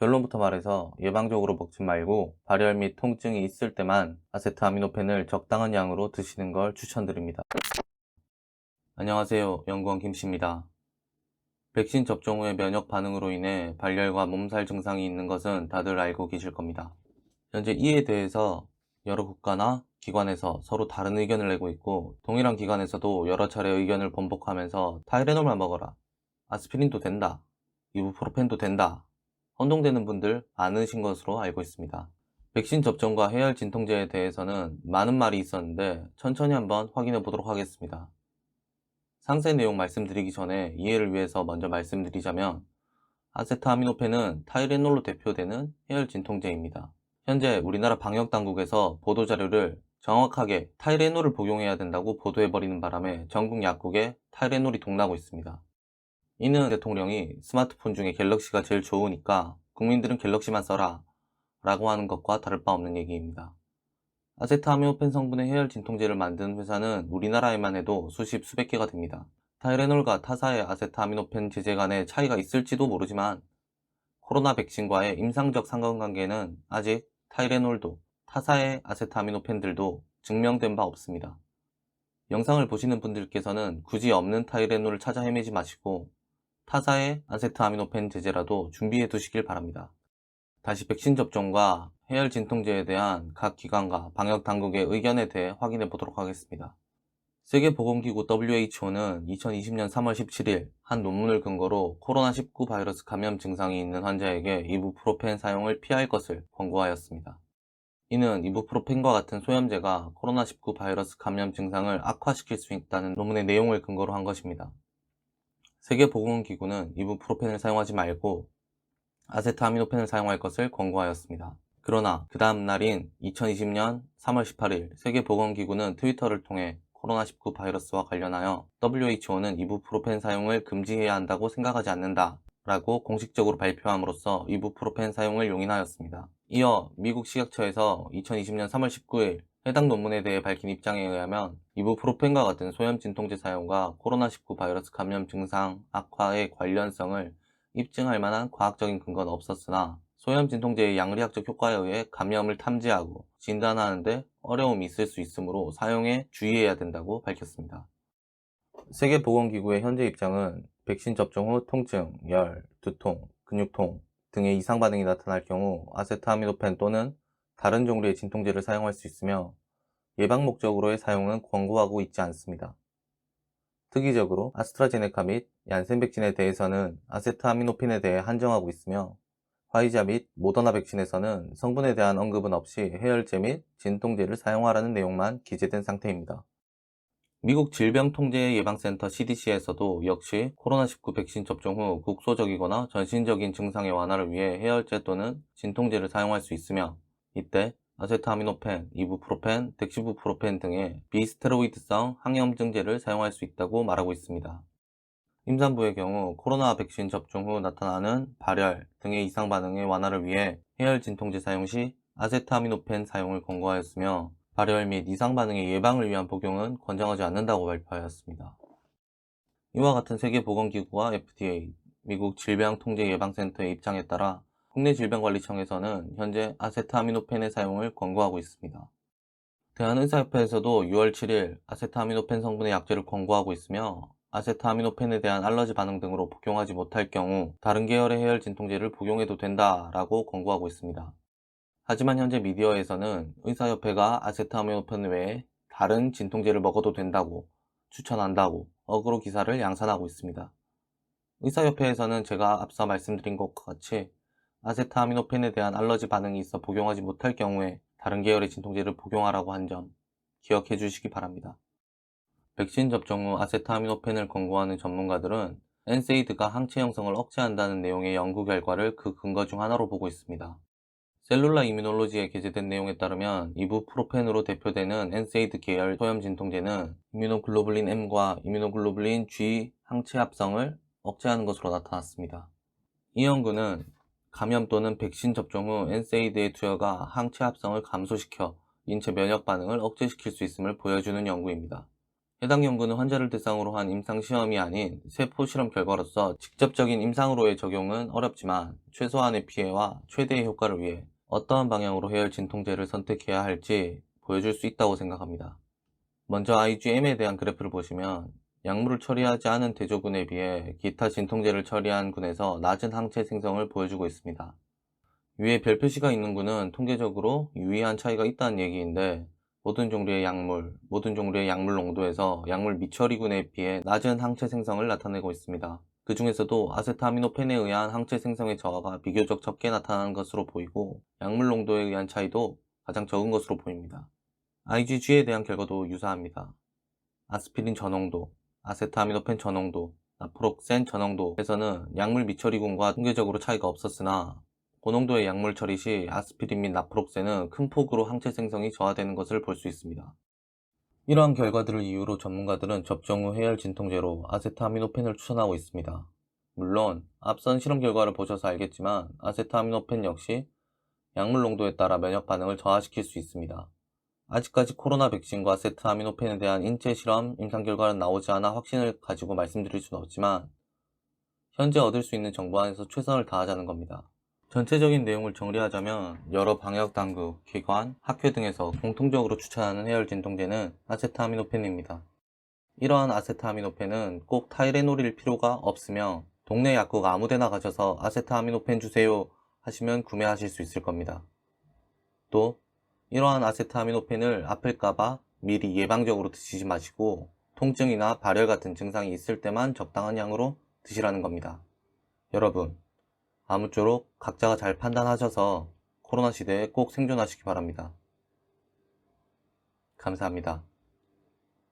결론부터 말해서 예방적으로 먹지 말고 발열 및 통증이 있을 때만 아세트아미노펜을 적당한 양으로 드시는 걸 추천드립니다. 안녕하세요. 연구원 김씨입니다. 백신 접종 후의 면역 반응으로 인해 발열과 몸살 증상이 있는 것은 다들 알고 계실 겁니다. 현재 이에 대해서 여러 국가나 기관에서 서로 다른 의견을 내고 있고 동일한 기관에서도 여러 차례 의견을 번복하면서 타이레놀만 먹어라. 아스피린도 된다. 이부프로펜도 된다. 혼동되는 분들 많으신 것으로 알고 있습니다. 백신 접종과 해열 진통제에 대해서는 많은 말이 있었는데 천천히 한번 확인해 보도록 하겠습니다. 상세 내용 말씀드리기 전에 이해를 위해서 먼저 말씀드리자면 아세트아미노펜은 타이레놀로 대표되는 해열 진통제입니다. 현재 우리나라 방역당국에서 보도자료를 정확하게 타이레놀을 복용해야 된다고 보도해버리는 바람에 전국 약국에 타이레놀이 동나고 있습니다. 이는 대통령이 스마트폰 중에 갤럭시가 제일 좋으니까 국민들은 갤럭시만 써라 라고 하는 것과 다를 바 없는 얘기입니다. 아세트아미노펜 성분의 해열 진통제를 만드는 회사는 우리나라에만 해도 수십 수백 개가 됩니다. 타이레놀과 타사의 아세트아미노펜 제제 간의 차이가 있을지도 모르지만 코로나 백신과의 임상적 상관관계는 아직 타이레놀도 타사의 아세트아미노펜들도 증명된 바 없습니다. 영상을 보시는 분들께서는 굳이 없는 타이레놀을 찾아 헤매지 마시고 타사의 아세트아미노펜 제제라도 준비해 두시길 바랍니다. 다시 백신 접종과 해열 진통제에 대한 각 기관과 방역 당국의 의견에 대해 확인해 보도록 하겠습니다. 세계보건기구 WHO는 2020년 3월 17일 한 논문을 근거로 코로나19 바이러스 감염 증상이 있는 환자에게 이부프로펜 사용을 피할 것을 권고하였습니다. 이는 이부프로펜과 같은 소염제가 코로나19 바이러스 감염 증상을 악화시킬 수 있다는 논문의 내용을 근거로 한 것입니다. 세계보건기구는 이부프로펜을 사용하지 말고 아세트아미노펜을 사용할 것을 권고하였습니다. 그러나 그 다음 날인 2020년 3월 18일 세계보건기구는 트위터를 통해 코로나19 바이러스와 관련하여 WHO는 이부프로펜 사용을 금지해야 한다고 생각하지 않는다 라고 공식적으로 발표함으로써 이부프로펜 사용을 용인하였습니다. 이어 미국 식약처에서 2020년 3월 19일 해당 논문에 대해 밝힌 입장에 의하면 이부프로펜과 같은 소염 진통제 사용과 코로나19 바이러스 감염 증상 악화의 관련성을 입증할 만한 과학적인 근거는 없었으나 소염 진통제의 양리학적 효과에 의해 감염을 탐지하고 진단하는데 어려움이 있을 수 있으므로 사용에 주의해야 된다고 밝혔습니다. 세계보건기구의 현재 입장은 백신 접종 후 통증, 열, 두통, 근육통 등의 이상 반응이 나타날 경우 아세트아미노펜 또는 다른 종류의 진통제를 사용할 수 있으며 예방 목적으로의 사용은 권고하고 있지 않습니다. 특이적으로 아스트라제네카 및 얀센 백신에 대해서는 아세트아미노펜에 대해 한정하고 있으며 화이자 및 모더나 백신에서는 성분에 대한 언급은 없이 해열제 및 진통제를 사용하라는 내용만 기재된 상태입니다. 미국 질병통제예방센터 CDC에서도 역시 코로나19 백신 접종 후 국소적이거나 전신적인 증상의 완화를 위해 해열제 또는 진통제를 사용할 수 있으며 이때 아세트아미노펜, 이부프로펜, 덱시부프로펜 등의 비스테로이드성 항염증제를 사용할 수 있다고 말하고 있습니다. 임산부의 경우 코로나 백신 접종 후 나타나는 발열 등의 이상 반응의 완화를 위해 해열 진통제 사용 시 아세트아미노펜 사용을 권고하였으며 발열 및 이상 반응의 예방을 위한 복용은 권장하지 않는다고 발표하였습니다. 이와 같은 세계보건기구와 FDA, 미국 질병통제예방센터의 입장에 따라 국내 질병관리청에서는 현재 아세트아미노펜의 사용을 권고하고 있습니다. 대한의사협회에서도 6월 7일 아세트아미노펜 성분의 약제를 권고하고 있으며 아세트아미노펜에 대한 알러지 반응 등으로 복용하지 못할 경우 다른 계열의 해열 진통제를 복용해도 된다라고 권고하고 있습니다. 하지만 현재 미디어에서는 의사협회가 아세트아미노펜 외에 다른 진통제를 먹어도 된다고 추천한다고 어그로 기사를 양산하고 있습니다. 의사협회에서는 제가 앞서 말씀드린 것과 같이 아세트아미노펜에 대한 알러지 반응이 있어 복용하지 못할 경우에 다른 계열의 진통제를 복용하라고 한 점 기억해 주시기 바랍니다. 백신 접종 후 아세트아미노펜을 권고하는 전문가들은 엔세이드가 항체 형성을 억제한다는 내용의 연구 결과를 그 근거 중 하나로 보고 있습니다. 셀룰라 이뮤놀로지에 게재된 내용에 따르면 이부프로펜으로 대표되는 엔세이드 계열 소염 진통제는 이뮤노글로불린 M과 이뮤노글로불린 G 항체 합성을 억제하는 것으로 나타났습니다. 이 연구는 감염 또는 백신 접종 후 엔세이드의 투여가 항체 합성을 감소시켜 인체 면역 반응을 억제시킬 수 있음을 보여주는 연구입니다. 해당 연구는 환자를 대상으로 한 임상시험이 아닌 세포 실험 결과로서 직접적인 임상으로의 적용은 어렵지만 최소한의 피해와 최대의 효과를 위해 어떠한 방향으로 해열 진통제를 선택해야 할지 보여줄 수 있다고 생각합니다. 먼저 IgM에 대한 그래프를 보시면 약물을 처리하지 않은 대조군에 비해 기타 진통제를 처리한 군에서 낮은 항체 생성을 보여주고 있습니다. 위에 별 표시가 있는 군은 통계적으로 유의한 차이가 있다는 얘기인데 모든 종류의 약물, 모든 종류의 약물 농도에서 약물 미처리군에 비해 낮은 항체 생성을 나타내고 있습니다. 그 중에서도 아세타미노펜에 의한 항체 생성의 저하가 비교적 적게 나타나는 것으로 보이고 약물 농도에 의한 차이도 가장 적은 것으로 보입니다. IgG에 대한 결과도 유사합니다. 아스피린 저농도, 아세타미노펜 저농도, 나프록센 저농도에서는 약물 미처리군과 통계적으로 차이가 없었으나 고농도의 약물 처리 시 아스피린 및 나프록센은 큰 폭으로 항체 생성이 저하되는 것을 볼 수 있습니다. 이러한 결과들을 이유로 전문가들은 접종 후 해열 진통제로 아세타미노펜을 추천하고 있습니다. 물론 앞선 실험 결과를 보셔서 알겠지만 아세타미노펜 역시 약물 농도에 따라 면역 반응을 저하시킬 수 있습니다. 아직까지 코로나 백신과 아세타미노펜에 대한 인체 실험 임상 결과는 나오지 않아 확신을 가지고 말씀드릴 수는 없지만 현재 얻을 수 있는 정보 안에서 최선을 다하자는 겁니다. 전체적인 내용을 정리하자면 여러 방역 당국, 기관, 학회 등에서 공통적으로 추천하는 해열 진통제는 아세타미노펜입니다. 이러한 아세타미노펜은 꼭 타이레놀일 필요가 없으며 동네 약국 아무데나 가셔서 아세타미노펜 주세요 하시면 구매하실 수 있을 겁니다. 또 이러한 아세타미노펜을 아플까봐 미리 예방적으로 드시지 마시고 통증이나 발열 같은 증상이 있을 때만 적당한 양으로 드시라는 겁니다. 여러분, 아무쪼록 각자가 잘 판단하셔서 코로나 시대에 꼭 생존하시기 바랍니다. 감사합니다.